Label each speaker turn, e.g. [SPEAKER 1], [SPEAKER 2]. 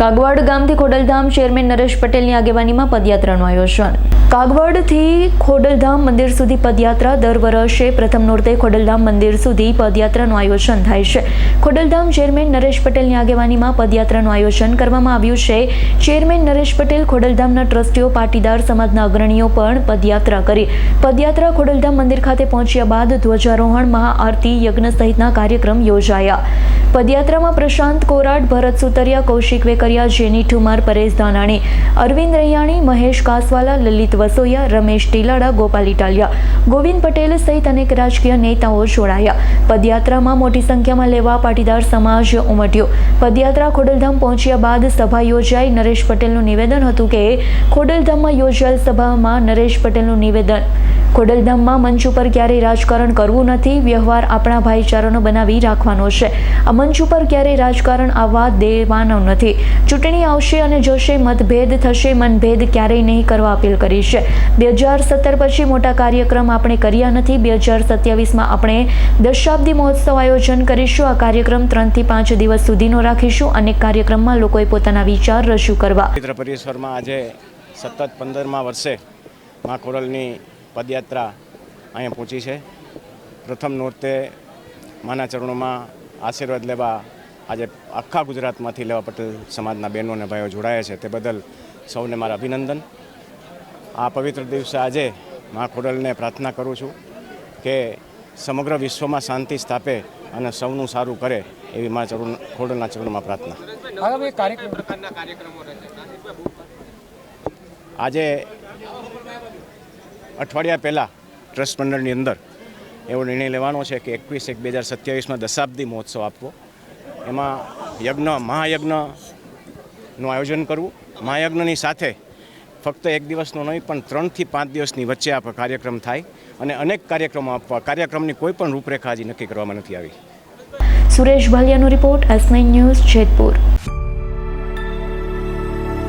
[SPEAKER 1] કાગવાડ ગામથી ખોડલધામ ચેરમેન નરેશ પટેલની આગેવાનીમાં પદયાત્રાનું આયોજન. કાગવાડથી ખોડલધામ મંદિર સુધી પદયાત્રા દર વર્ષે પ્રથમ નોરતે ખોડલધામ મંદિર સુધી પદયાત્રાનું આયોજન થાય છે. ખોડલધામ ચેરમેન નરેશ પટેલની આગેવાનીમાં પદયાત્રાનું આયોજન કરવામાં આવ્યું છે. ચેરમેન નરેશ પટેલ ખોડલધામના ટ્રસ્ટીઓ, પાટીદાર સમાજના અગ્રણીઓ પણ પદયાત્રા કરી. પદયાત્રા ખોડલધામ મંદિર ખાતે પહોંચ્યા બાદ ધ્વજારોહણ, મહાઆરતી, યજ્ઞ સહિતના કાર્યક્રમ યોજાયા. પદયાત્રામાં પ્રશાંત, કોરાટ, ભરત સુતરિયા, કૌશિક વેકરિયા જેની ઠુમાર પરેશ ધાનાણી, અરવિંદ રૈયાણી, મહેશ કાસવાલા, લલિત વસોયા, રમેશ ટીલાડા, ગોપાલ ઇટાલિયા, ગોવિંદ પટેલ સહિત અનેક રાજકીય નેતાઓ જોડાયા. પદયાત્રામાં મોટી સંખ્યામાં લેવા પાટીદાર સમાજ ઉમટ્યો. પદયાત્રા ખોડલધામ પહોંચ્યા બાદ સભા યોજાઈ. નરેશ પટેલનું નિવેદન હતું કે, ખોડલધામમાં યોજાયેલ સભામાં નરેશ પટેલનું નિવેદન ખોડલધામમાં મંચ ઉપર ક્યારેય રાજકારણ કરવું નથી, વ્યવહાર આપણા ભાઈચારાનો બનાવી રાખવાનો છે. આ મંચ ઉપર ક્યારેય રાજકારણ આવવા દેવાનો નથી. ચૂંટણી આવશે અને જોશે મતભેદ થશે, મનભેદ ક્યારેય નહીં કરવા અપીલ કરી છે. બે હજાર સત્તર પછી મોટા કાર્યક્રમ આપણે કર્યા નથી. બે હજાર સત્યાવીસમાં આપણે દશાબ્દી મહોત્સવ આયોજન કરીશું. આ કાર્યક્રમ ત્રણથી પાંચ દિવસ સુધીનો રાખીશું. અનેક કાર્યક્રમમાં લોકોએ પોતાના વિચાર રજૂ કરવા.
[SPEAKER 2] પરિસરમાં આજે સતત પંદરમા વર્ષે મા ખોડલની પદયાત્રા અહીંયા પહોંચી છે. પ્રથમ નોરતે માના ચરણોમાં આશીર્વાદ લેવા આજે આખા ગુજરાતમાંથી લેવા પટેલ સમાજના બહેનો અને ભાઈઓ જોડાયા છે. તે બદલ સૌને મારા અભિનંદન. આ પવિત્ર દિવસે આજે મા ખોડલને પ્રાર્થના કરું છું કે સમગ્ર વિશ્વમાં શાંતિ સ્થાપે અને સૌનું સારું કરે એવી મા ચરણ ખોડલના ચરણોમાં પ્રાર્થના. આજે અઠવાડિયા પહેલાં ટ્રસ્ટ મંડળની અંદર એવો નિર્ણય લેવાનો છે કે એકવીસ એક બે હજાર સત્યાવીસમાં દશાબ્દી મહોત્સવ આપવો. એમાં યજ્ઞ મહાયજ્ઞનું આયોજન કરવું. મહાયજ્ઞની સાથે ફક્ત એક દિવસનો નહીં, પણ ત્રણથી પાંચ દિવસની વચ્ચે આ કાર્યક્રમ થાય અને અનેક કાર્યક્રમો આપવા, કાર્યક્રમની કોઈ પણ રૂપરેખા હજી નક્કી કરવામાં નથી આવી.
[SPEAKER 1] સુરેશ ભાલિયાનો રિપોર્ટ એસ ન્યૂઝ જેતપુર.